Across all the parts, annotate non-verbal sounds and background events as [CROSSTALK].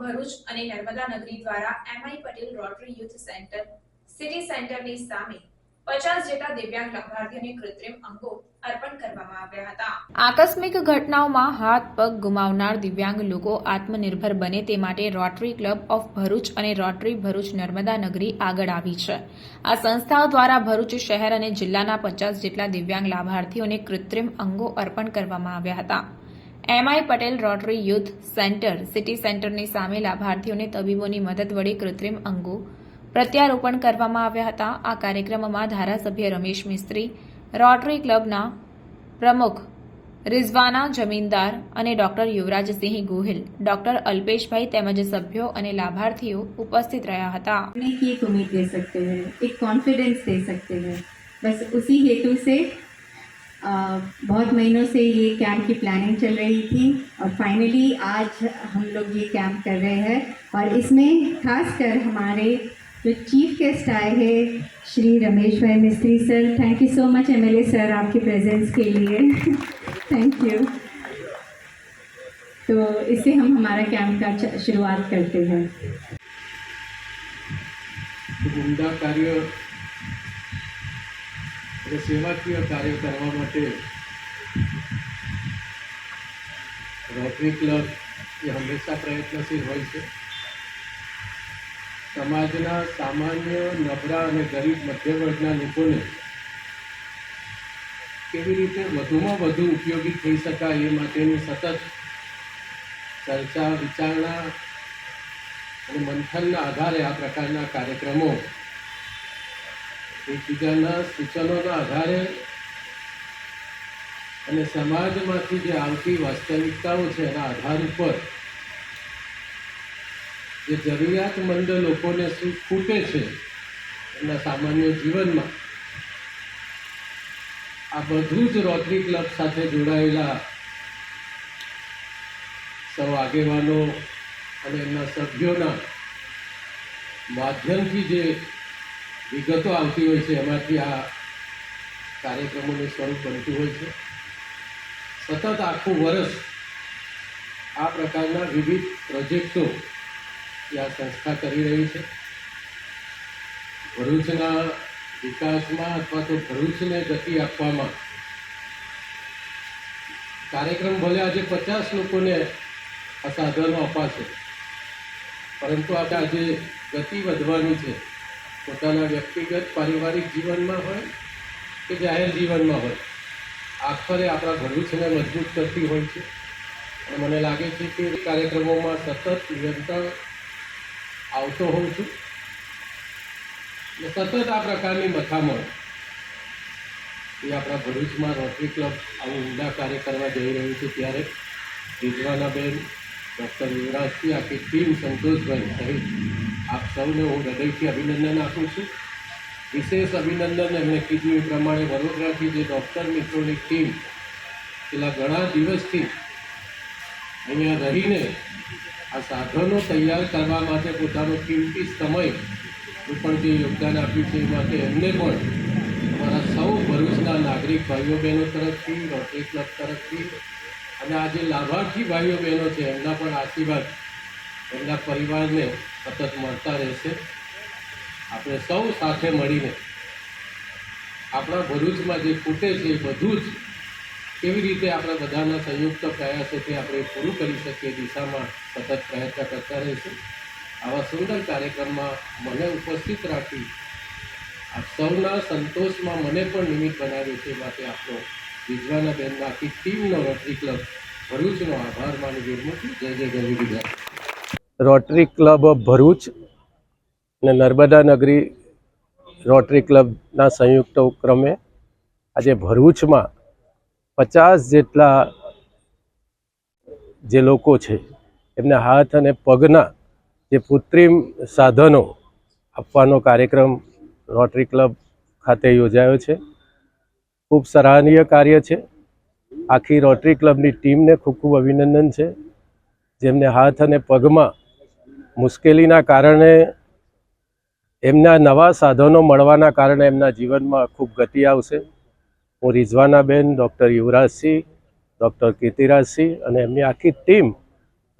ભરૂચ અને નર્મદા નગરી દ્વારા MI Patel rotary youth centre city સેન્ટરની સામે પચાસ જેટલા દિવ્યાંગ લાભાર્થીઓને કૃત્રિમ અંગો અર્પણ કરવામાં આવ્યા હતા. આકસ્મિક ઘટનાઓમાં હાથ, પગ ગુમાવનાર દિવ્યાંગ લોકો આત્મનિર્ભર બને તે માટે રોટરી ક્લબ ઓફ ભરૂચ અને રોટરી ભરૂચ નર્મદા નગરી આગળ આવી છે. આ સંસ્થાઓ દ્વારા ભરૂચ શહેર અને જિલ્લાના પચાસ જેટલા દિવ્યાંગ લાભાર્થીઓને કૃત્રિમ અંગો અર્પણ કરવામાં આવ્યા હતા. MI Patel rotary youth centre city સેન્ટરની સામે લાભાર્થીઓને તબીબોની મદદ વડે કૃત્રિમ અંગો પ્રત્યારોપણ કરવામાં આવ્યા હતા આ કાર્યક્રમમાં ધારાસભ્ય રમેશ મિસ્ત્રી રોટરી ક્લબના પ્રમુખ રિઝવાના જમીનદાર અને ડોક્ટર યુવરાજસિંહ ગોહિલ ડોક્ટર અલ્પેશભાઈ તેમજ સભ્યો અને લાભાર્થીઓ ઉપસ્થિત રહ્યા હતા करने की एक उम्मीद दे सकते हैं एक कॉन्फिडेंस दे सकते हैं बस उसी हेतु से अ, बहुत महीनों से ये कैंप की प्लानिंग चल रही थी और फाइनली आज हम लोग ये कैंप कर रहे हैं और इसमें खासकर हमारे जो चीफ गेस्ट आए हैं, Shri Ramesh bhai Mistry sir thank you so much MLA sir आपके प्रेजेंस के लिए। [LAUGHS] थैंक यू तो इससे हम हमारा कैंप का शुरुआत करते हैं। ખૂબ અને સેવાકીય કાર્ય કરવા માટે રોટરી ક્લબ એ હંમેશા પ્રયત્નશીલ હોય છે. સમાજના સામાન્ય, નબળા અને ગરીબ મધ્ય વર્ગના લોકોને કેવી રીતે વધુમાં વધુ ઉપયોગી થઈ શકાય એ માટેની સતત ચર્ચા, વિચારણા અને મંથનના આધારે આ પ્રકારના કાર્યક્રમો એકબીજાના સૂચનોના આધારે અને સમાજમાંથી જે આવતી વાસ્તવિકતાઓ છે એના આધાર ઉપર જે જરૂરિયાતમંદ લોકોને શું ખૂટે છે એમના સામાન્ય જીવનમાં, આ બધું જ રોટરી ક્લબ સાથે જોડાયેલા સૌ આગેવાનો અને એમના સભ્યોના માધ્યમથી જે વિગતો આવતી હોય છે, એમાંથી આ કાર્યક્રમોનું સ્વરૂપ બનતું હોય છે. સતત આખું વર્ષ આ પ્રકારના વિવિધ પ્રોજેક્ટો એ આ સંસ્થા કરી રહી છે. ભરૂચના વિકાસમાં અથવા તો ભરૂચને ગતિ આપવામાં કાર્યક્રમ ભલે આજે પચાસ લોકોને આ સાધનો અપાશે, પરંતુ આપણે આજે ગતિ વધવાની છે. પોતાના વ્યક્તિગત પારિવારિક જીવનમાં હોય કે જાહેર જીવનમાં હોય, આખરે આપણા ભવિષ્યને મજબૂત કરતી હોય છે. અને મને લાગે છે કે કાર્યક્રમોમાં સતત નિરંતર આવતો હોઉં છું. સતત આ પ્રકારની મથામણ એ આપણા ભરૂચમાં રોટરી ક્લબ આવું ઊંડા કાર્ય કરવા જઈ રહ્યું છે ત્યારે રિઝવાનાબેન ડૉક્ટર યુવરાજસિંહ, આખી ટીમ સંતોષભાઈ સહિત આપ સૌને હું હૃદયથી અભિનંદન આપું છું. વિશેષ અભિનંદન એમણે કીધું એ પ્રમાણે વડોદરાથી જે ડૉક્ટર મિત્રોની ટીમ પેલા ઘણા દિવસથી અહીંયા રહીને આ સાધનો તૈયાર કરવા માટે પોતાનો કિંમતી સમય પણ જે યોગદાન આપ્યું છે એ માટે એમને પણ અમારા સૌ ભરૂચના નાગરિક ભાઈઓ બહેનો તરફથી, રોટરી ક્લબ તરફથી અને આ જે લાભાર્થી ભાઈઓ બહેનો છે એમના પણ આશીર્વાદ એમના પરિવારને સતત મળતા રહેશે. આપણે સૌ સાથે મળીને આપણા ભરૂચમાં જે ખૂટે છે એ બધું જ કેવી રીતે આપણા બધાના સંયુક્ત પ્રયાસોથી આપણે પૂરું કરી શકીએ દિશામાં સતત પ્રયત્ન કરતા રહીશું. આવા સુંદર કાર્યક્રમમાં મને ઉપસ્થિત રાખી આપ સૌના સંતોષમાં મને પણ નિમિત્ત બનાવ્યું છે માટે આપણો વિજવાના બેનના આખી ટીમનો રોટરી ક્લબ ભરૂચનો આભાર માની વિરમું જય જય ગરવી Gujarat. Rotary club of Bharuch અને નર્મદા નગરી રોટરી ક્લબના સંયુક્ત ઉપક્રમે આજે ભરૂચમાં પચાસ જેટલા જે લોકો છે, એમને હાથ અને પગના જે કૃત્રિમ સાધનો આપવાનો કાર્યક્રમ રોટરી ક્લબ ખાતે યોજાયો છે. ખૂબ સરાહનીય કાર્ય છે. આખી રોટરી ક્લબની ટીમને ખૂબ ખૂબ અભિનંદન છે. જેમને હાથ અને પગમાં મુશ્કેલીના કારણે એમના નવા સાધનો મળવાના કારણે એમના જીવનમાં ખૂબ ગતિ આવશે. હું રિઝવાનાબેન, ડૉક્ટર યુવરાજસિંહ, ડૉક્ટર કીર્તિરાજસિંહ અને એમની આખી ટીમ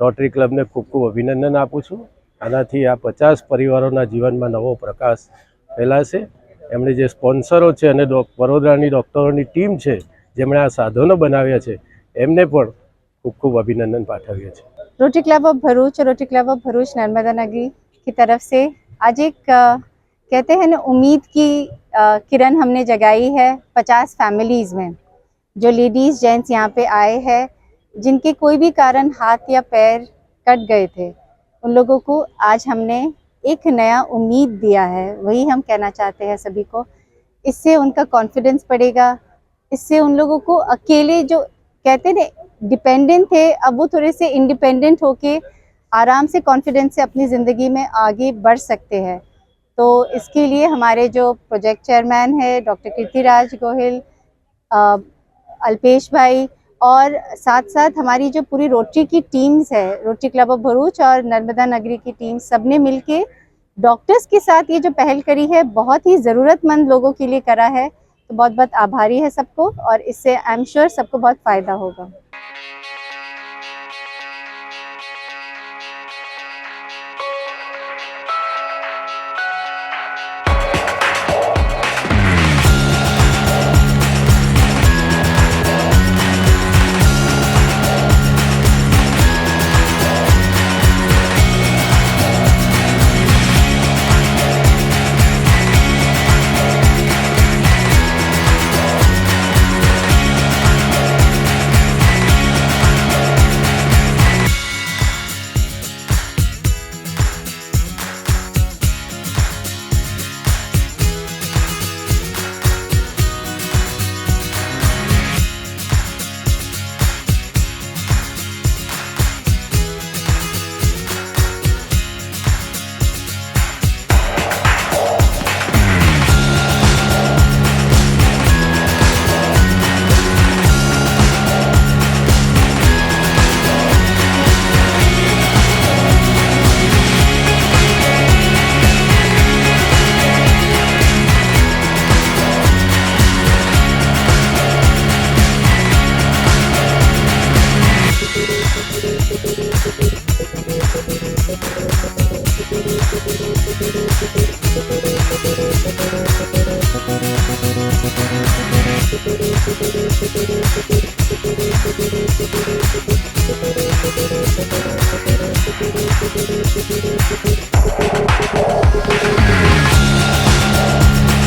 રોટરી ક્લબને ખૂબ ખૂબ અભિનંદન આપું છું. આનાથી આ પચાસ પરિવારોના જીવનમાં નવો પ્રકાશ ફેલાશે. એમણે જે સ્પોન્સરો છે અને વડોદરાની ડૉક્ટરોની ટીમ છે, જેમણે આ સાધનો બનાવ્યા છે, એમને પણ ખૂબ ખૂબ અભિનંદન પાઠવીએ છીએ. रोटरी क्लब ऑफ़ भरूच और Rotary club of Bharuch Narmada Nagari की तरफ़ से आज एक कहते हैं ना, उम्मीद की किरण हमने जगाई है पचास फैमिलीज़ में, जो लेडीज़ जेंट्स यहाँ पे आए हैं, जिनके कोई भी कारण हाथ या पैर कट गए थे, उन लोगों को आज हमने एक नया उम्मीद दिया है, वही हम कहना चाहते हैं सभी को। इससे उनका कॉन्फिडेंस बढ़ेगा, इससे उन लोगों को अकेले जो कहते ना डिपेंडेंट थे, अब वो थोड़े से इंडिपेंडेंट होके आराम से कॉन्फिडेंस से अपनी ज़िंदगी में आगे बढ़ सकते हैं। तो इसके लिए हमारे जो प्रोजेक्ट चेयरमैन है डॉक्टर कीर्तिराज गोहिल अल्पेश भाई और साथ साथ हमारी जो पूरी रोटरी की टीम्स है रोटरी क्लब ऑफ़ भरूच और नर्मदा नगरी की टीम सबने मिलके डॉक्टर्स के साथ ये जो पहल करी है, बहुत ही ज़रूरतमंद लोगों के लिए करा है। तो बहुत बहुत आभारी है सबको और इससे आई एम श्योर सबको बहुत फ़ायदा होगा